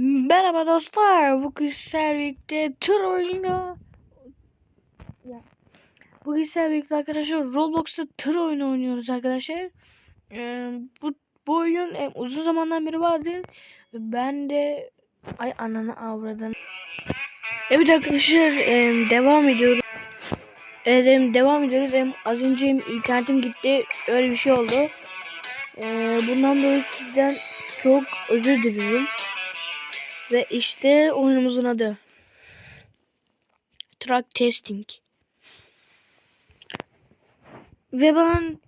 Merhaba dostlar. Bugün birlikte tır oyunu. Ya. Bugün birlikte arkadaşlar Roblox'ta tır oyunu oynuyoruz arkadaşlar. Ee, bu, bu oyun e, uzun zamandan beri vardı. Ben de ay ananı avradan. Evet arkadaşlar e, devam ediyoruz. Evet em, devam ediyoruz. Em, az önce em, internetim gitti. Öyle bir şey oldu. Ee, bundan dolayı sizden çok özür diliyorum. Ve işte oyunumuzun adı. Truck Testing. Ve ben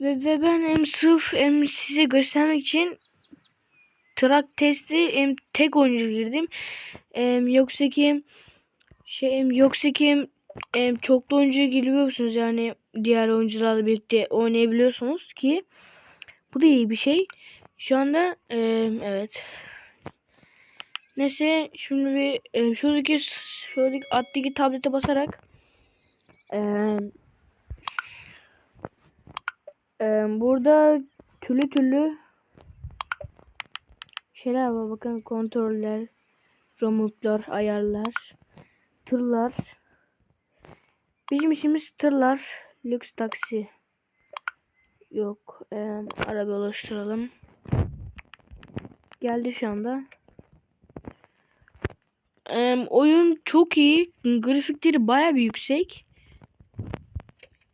ve, ve ben hem sırf hem size göstermek için Truck Test'i hem tek oyuncu girdim. Hem yoksa ki şey hem yoksa ki hem çoklu oyuncuya giriyorsunuz yani diğer oyuncularla birlikte oynayabiliyorsunuz ki bu da iyi bir şey. Şu anda em, evet Neyse şimdi bir e, şuradaki şuradaki attaki tablete basarak e, e, burada türlü türlü şeyler var. Bakın kontroller romutlar ayarlar tırlar. Bizim işimiz tırlar lüks taksi. Yok e, araba oluşturalım geldi şu anda Oyun çok iyi. Grafikleri baya bir yüksek.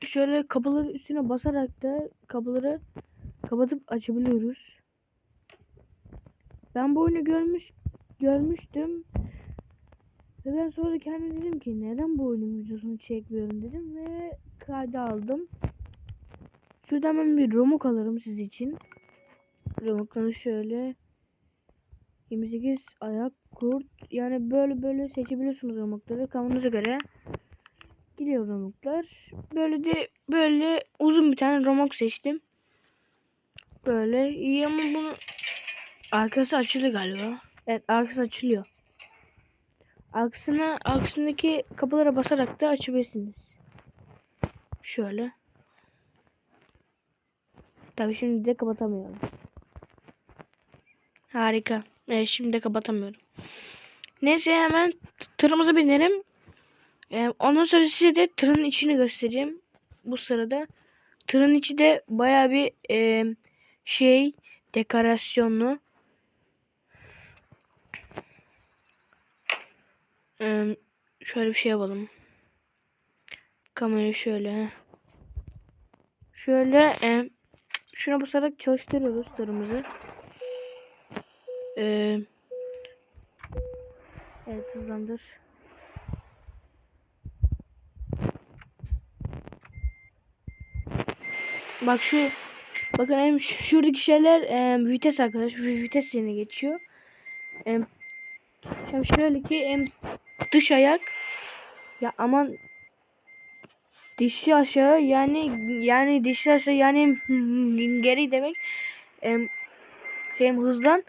Şöyle kapıları üstüne basarak da kapıları kapatıp açabiliyoruz. Ben bu oyunu görmüş görmüştüm. Ve ben sonra da kendime dedim ki neden bu oyunun videosunu çekmiyorum dedim ve kayda aldım. Şuradan ben bir romuk alırım siz için. Romukları şöyle 28 ayak kurt. Yani böyle böyle seçebiliyorsunuz romukları kafanıza göre gidiyor romuklar böyle de böyle uzun bir tane romuk seçtim. Böyle. İyi ama bunu arkası açılıyor galiba. Evet arkası açılıyor. Aksına aksındaki kapılara basarak da açabilirsiniz. Şöyle. Tabi şimdi de kapatamıyorum. Harika Evet, şimdi de kapatamıyorum. Neyse hemen tırımıza binelim. Ee, ondan sonra size de tırın içini göstereceğim. Bu sırada. Tırın içi de baya bir e, şey dekorasyonlu. Ee, şöyle bir şey yapalım. Kamerayı şöyle. Şöyle e, şuna basarak çalıştırıyoruz tırımızı. Ee, evet hızlandır. Bak şu bakın hem şuradaki şeyler e, vites arkadaş vites yerine geçiyor. E, şimdi şöyle ki hem dış ayak ya aman dişi aşağı yani yani dişi aşağı yani geri demek hem, hem hızlan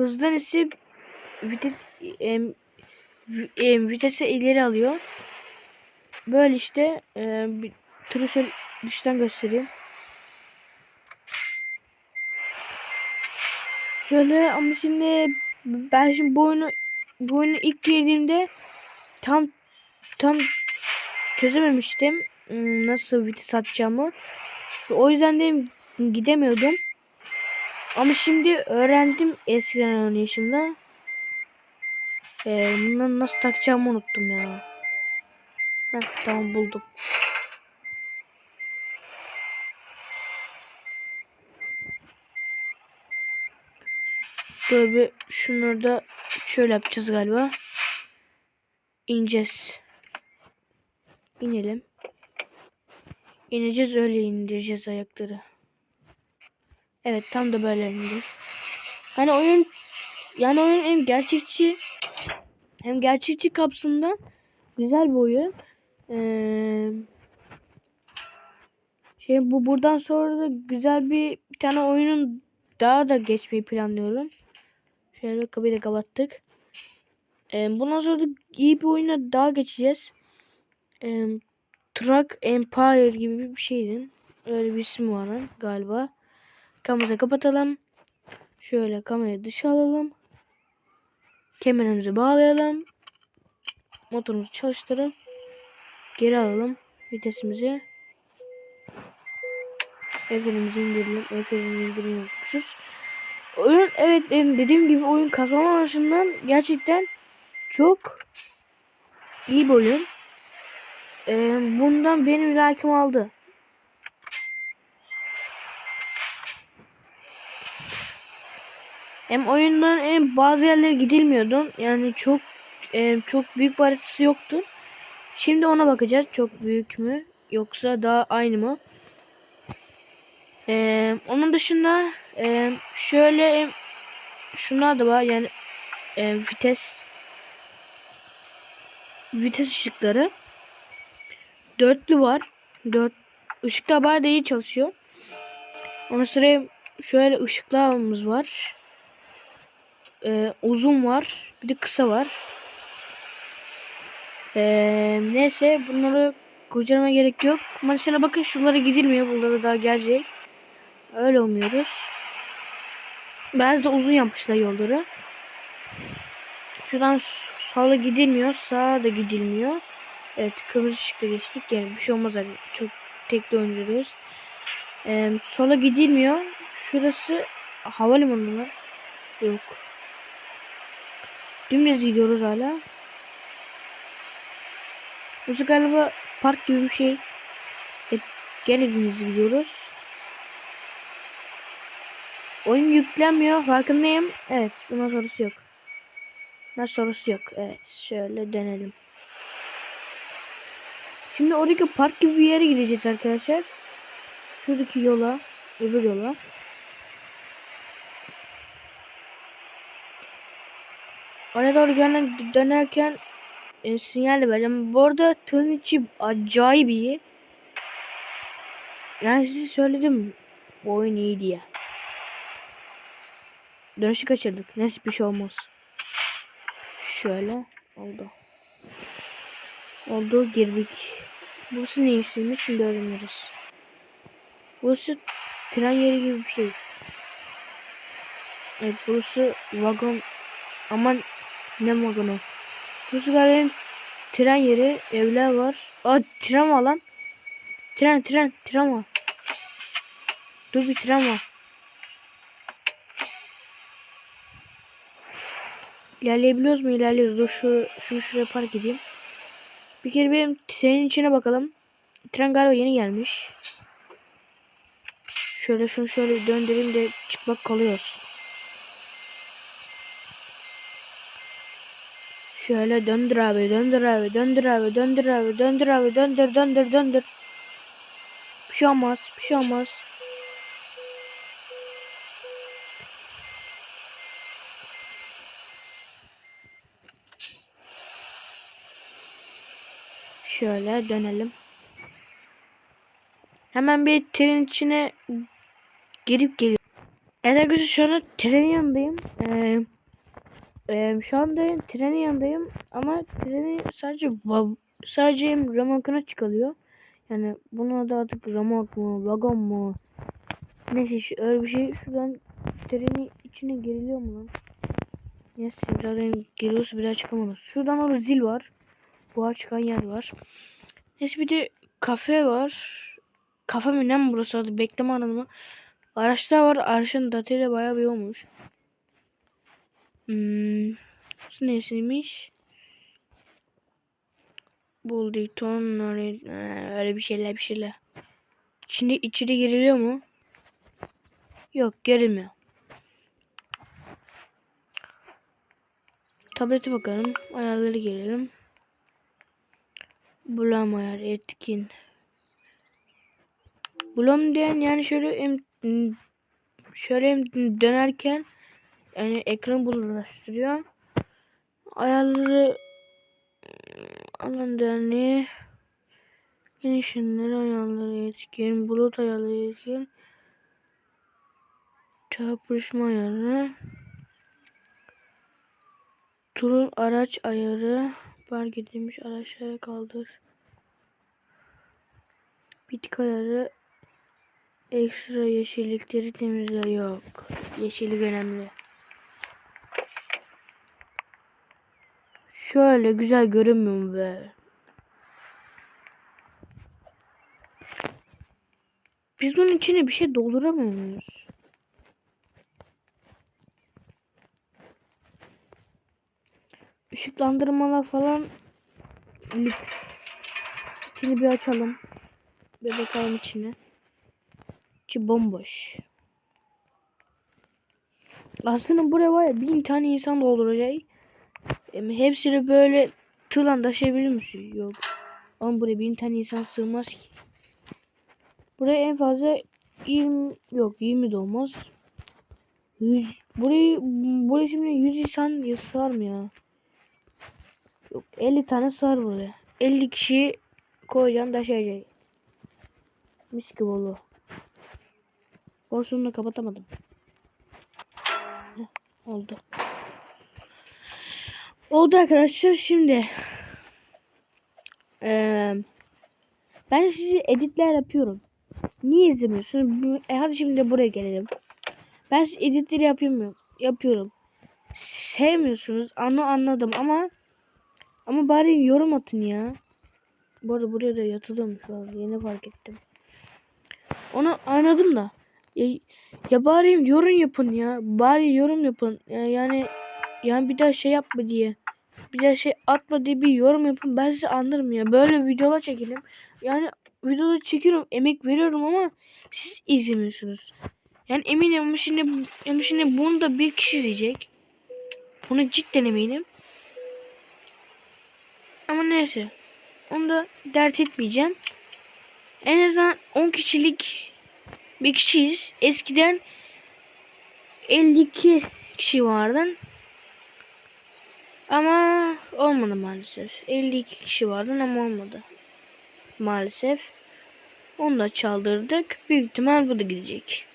Hızdan ise vites e, e, vitese ileri alıyor. Böyle işte e, bir turu dıştan göstereyim. Şöyle ama şimdi ben şimdi bu oyunu bu oyunu ilk girdiğimde tam tam çözememiştim hmm, nasıl vites atacağımı. O yüzden de gidemiyordum. Ama şimdi öğrendim eskiden oynayışımda. Ee, bunları nasıl takacağımı unuttum ya. Heh, tamam buldum. Böyle şunları da şöyle yapacağız galiba. İneceğiz. İnelim. İneceğiz öyle indireceğiz ayakları. Evet tam da böyle ineceğiz. Hani oyun yani oyun hem gerçekçi hem gerçekçi kapsında güzel bir oyun. Ee, şey bu buradan sonra da güzel bir, bir tane oyunun daha da geçmeyi planlıyorum. Şöyle kapıyı da kapattık. Ee, bundan sonra da iyi bir oyuna daha geçeceğiz. Ee, Truck Empire gibi bir şeydi. Öyle bir isim var galiba. Kamerayı kapatalım. Şöyle kamerayı dışa alalım. Kemerimizi bağlayalım. Motorumuzu çalıştıralım. Geri alalım vitesimizi. Efenimizi indirelim. Efenimizi indiriyormuşuz. Oyun evet dediğim gibi oyun kazanma açısından gerçekten çok iyi bir oyun. Ee, bundan benim like'ım aldı. Hem oyundan hem bazı yerlere gidilmiyordu. Yani çok e, çok büyük bir yoktu. Şimdi ona bakacağız. Çok büyük mü? Yoksa daha aynı mı? Ee, onun dışında e, şöyle şunlar da var. Yani e, vites vites ışıkları dörtlü var. Dört ışıklar bayağı da iyi çalışıyor. Ondan sonra şöyle ışıklarımız var. Ee, uzun var. Bir de kısa var. Ee, neyse bunları kocalama gerek yok. Mesela bakın şunlara gidilmiyor. Bunları daha gelecek. Öyle umuyoruz. Biraz da uzun yapmışlar yolları. Şuradan sola gidilmiyor. Sağa da gidilmiyor. Evet kırmızı ışıkta geçtik. Yani bir şey olmaz abi. Çok tekli oynuyoruz. Ee, sola gidilmiyor. Şurası havalimanı mı? Yok. Dümdüz gidiyoruz hala. Burası galiba park gibi bir şey. Evet, gene dümdüz gidiyoruz. Oyun yüklenmiyor. Farkındayım. Evet. Bundan sonrası yok. Bundan sonrası yok. Evet. Şöyle dönelim. Şimdi oradaki park gibi bir yere gideceğiz arkadaşlar. Şuradaki yola. Öbür yola. Oraya doğru gelen, dönerken e, sinyal vereceğim. Bu arada tırın içi acayip iyi. Yani size söyledim. Bu oyun iyi diye. Dönüşü kaçırdık. Neyse bir şey olmaz. Şöyle oldu. Oldu girdik. Burası ne işiymiş şimdi öğreniriz. Burası tren yeri gibi bir şey. Evet burası vagon. Aman ne. Burası galiba tren yeri. Evler var. Aa tren var lan. Tren tren tren var. Dur bir tren var. İlerleyebiliyoruz mu? İlerliyoruz. Dur şu, şunu şuraya park edeyim. Bir kere benim trenin içine bakalım. Tren galiba yeni gelmiş. Şöyle şunu şöyle döndüreyim de çıplak kalıyoruz. Şöyle döndür abi, döndür abi, döndür abi, döndür abi, döndür abi, döndür, döndür, döndür. Bir şey olmaz, bir şey olmaz. Şöyle dönelim. Hemen bir trenin içine girip geliyor. Evet arkadaşlar şu anda trenin yanındayım. Ee, e, şu anda trenin yanındayım ama treni sadece sadece remorkuna çıkalıyor. Yani bunun adı artık remork mu, vagon mu? Neyse şu, öyle bir şey. Şuradan trenin içine giriliyor mu lan? Neyse zaten giriyorsa bir daha çıkamadım. Şuradan orada zil var. Buhar çıkan yer var. Neyse bir de kafe var. Kafe mi ne mi burası adı? Bekleme alanı Araçlar var. Araçın datayla bayağı bir olmuş. Hmm. Nesiymiş? Buldikton öyle bir şeyler bir şeyler. Şimdi içeri giriliyor mu? Yok girilmiyor. Tablete bakalım. Ayarları girelim. Bulam ayar etkin. Bulam diyen yani şöyle şöyle dönerken yani ekran bulurlaştırıyor. Ayarları alan derneği genişinleri ayarları etkin. Bulut ayarları etkin. Çarpışma ayarı. Turun araç ayarı. Park edilmiş araçlara kaldır. Bitki ayarı ekstra yeşillikleri temizle yok. Yeşillik önemli. Şöyle güzel görünmüyor mu be? Biz bunun içine bir şey dolduramıyor muyuz? Işıklandırmalar falan. İçini bir açalım. Bir bakalım içine. İçi bomboş. Aslında buraya var ya bin tane insan dolduracak. Em, Hepsini böyle tırla taşıyabilir misin? Yok. Ama buraya bin tane insan sığmaz ki. Buraya en fazla 20 yok 20 de olmaz. 100 burayı buraya şimdi 100 insan sığar mı ya? Yok 50 tane sığar buraya. 50 kişi koyacaksın taşıyacak. Mis gibi oldu. Da kapatamadım. Heh, oldu. Oldu arkadaşlar şimdi. Eee ben sizi editler yapıyorum. Niye izlemiyorsunuz? E hadi şimdi buraya gelelim. Ben size editleri yapıyorum. Yapıyorum. Sevmiyorsunuz. Onu anladım ama ama bari yorum atın ya. Bu arada buraya da yatılıyormuş. Yeni fark ettim. Onu anladım da. Ya, ya bari yorum yapın ya. Bari yorum yapın. Ya, yani yani bir daha şey yapma diye. Bir daha şey atma diye bir yorum yapın. Ben size anlarım ya. Böyle videolar çekelim. Yani videoda çekiyorum. Emek veriyorum ama siz izlemiyorsunuz. Yani eminim şimdi, ama şimdi bunu da bir kişi izleyecek. Bunu cidden eminim. Ama neyse. Onu da dert etmeyeceğim. En azından 10 kişilik bir kişiyiz. Eskiden 52 kişi vardı. Ama olmadı maalesef. 52 kişi vardı ama olmadı. Maalesef. Onu da çaldırdık. Büyük ihtimal bu da gidecek.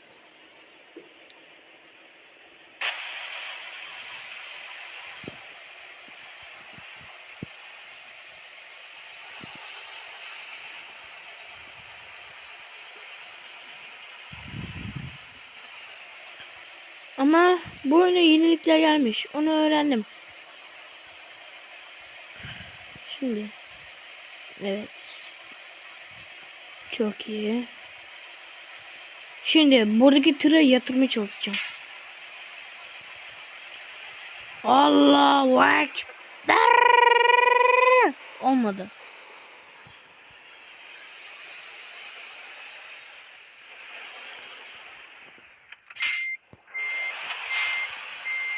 Ama bu oyuna yenilikler gelmiş. Onu öğrendim. Şimdi. Evet. Çok iyi. Şimdi buradaki tıra yatırmaya çalışacağım. Allahu Ekber. Olmadı.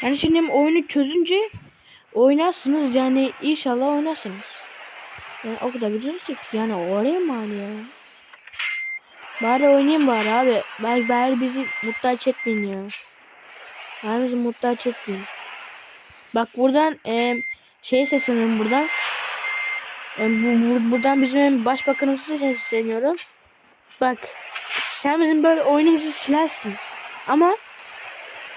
Yani şimdi oyunu çözünce oynarsınız yani inşallah oynarsınız. Yani o kadar biliyoruz ki yani oraya mı abi ya? Bari oynayayım bari abi. Bari, bari bizi muhtaç etmeyin ya. Bari bizi muhtaç etmeyin. Bak buradan e, şey sesleniyorum buradan. E, bu, bu, buradan bizim başbakanımıza sesleniyorum. Bak sen bizim böyle oyunumuzu silersin. Ama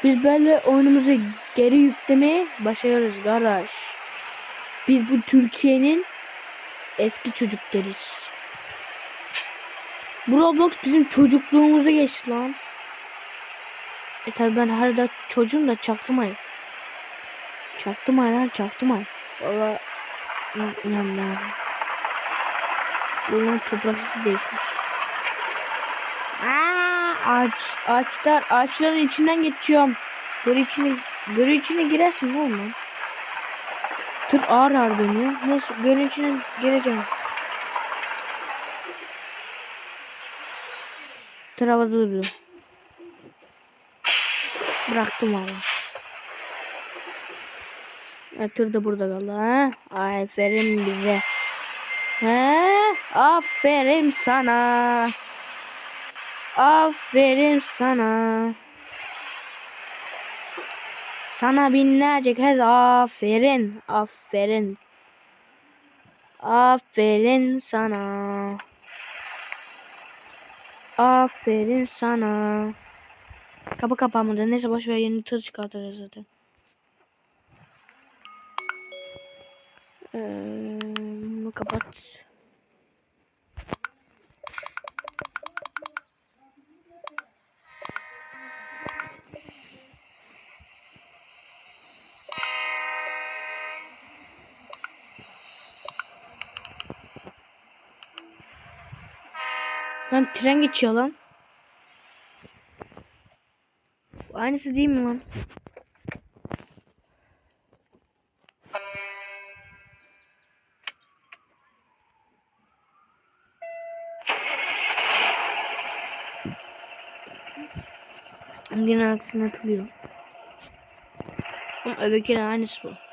biz böyle oyunumuzu geri yüklemeye başarırız kardeş. Biz bu Türkiye'nin eski çocuklarız. Bu Roblox bizim çocukluğumuza geçti lan. E tabi ben hala çocuğum da çaktırmayın. Çaktırmayın lan çaktırmayın. Valla inanmıyorum. Bunun toprak sesi değişmiş. Aa, ağaç, ağaçlar, ağaçların içinden geçiyorum. Göre içine, göre içine girersin ne olmaz? Tır ağır ağır dönüyor. Neyse gölün içine gireceğim. Tır havada duruyor. Bıraktım valla. Ha, tır da burada kaldı ha. Aferin bize. He? Aferin sana. Aferin sana. Sana binlerce kez aferin. Aferin. Aferin sana. Aferin sana. Kapı kapanmadı. Neyse boş ver yeni tır çıkartırız zaten. Ee, kapat. Lan tren geçiyor lan. Aynısı değil mi lan? Yine arkasına atılıyor. Ama öbürkinin aynısı bu.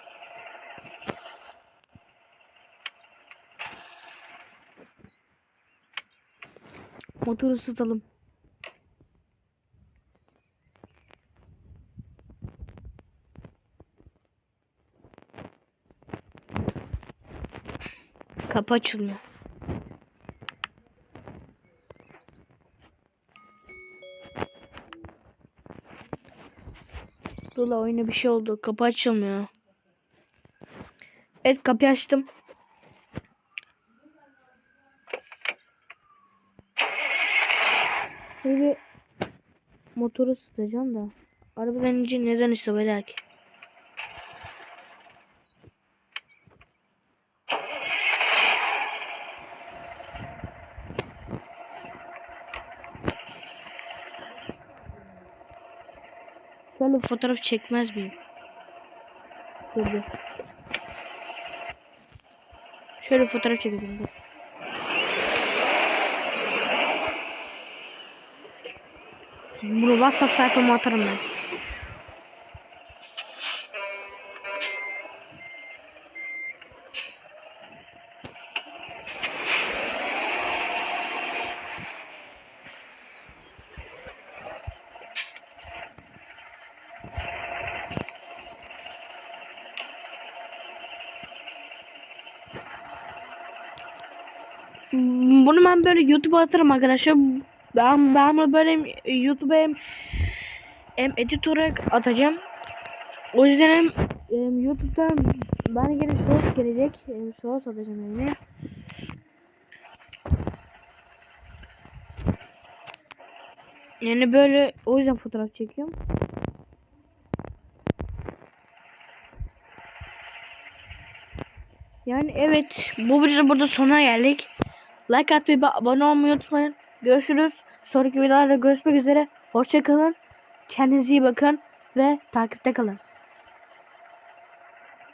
Motoru ısıtalım. Kapı açılmıyor. Dur la oyuna bir şey oldu. Kapı açılmıyor. Evet kapıyı açtım. Böyle motoru ısıtacağım da. Arabadan ince neden ise böyle ki. Şöyle fotoğraf çekmez miyim? Şöyle bir fotoğraf çekeceğim Bunu WhatsApp sayfama atarım ben. Bunu ben böyle YouTube'a atarım arkadaşlar. Ben, ben bunu böyle YouTube'a hem, hem edit olarak atacağım. O yüzden hem, hem YouTube'dan bana gene source gelecek. Hem source atacağım yani. Yani böyle o yüzden fotoğraf çekiyorum. Yani evet bu videoda burada sona geldik. Like atmayı abone olmayı unutmayın. Görüşürüz. Sonraki videolarda görüşmek üzere. Hoşçakalın. Kendinize iyi bakın ve takipte kalın.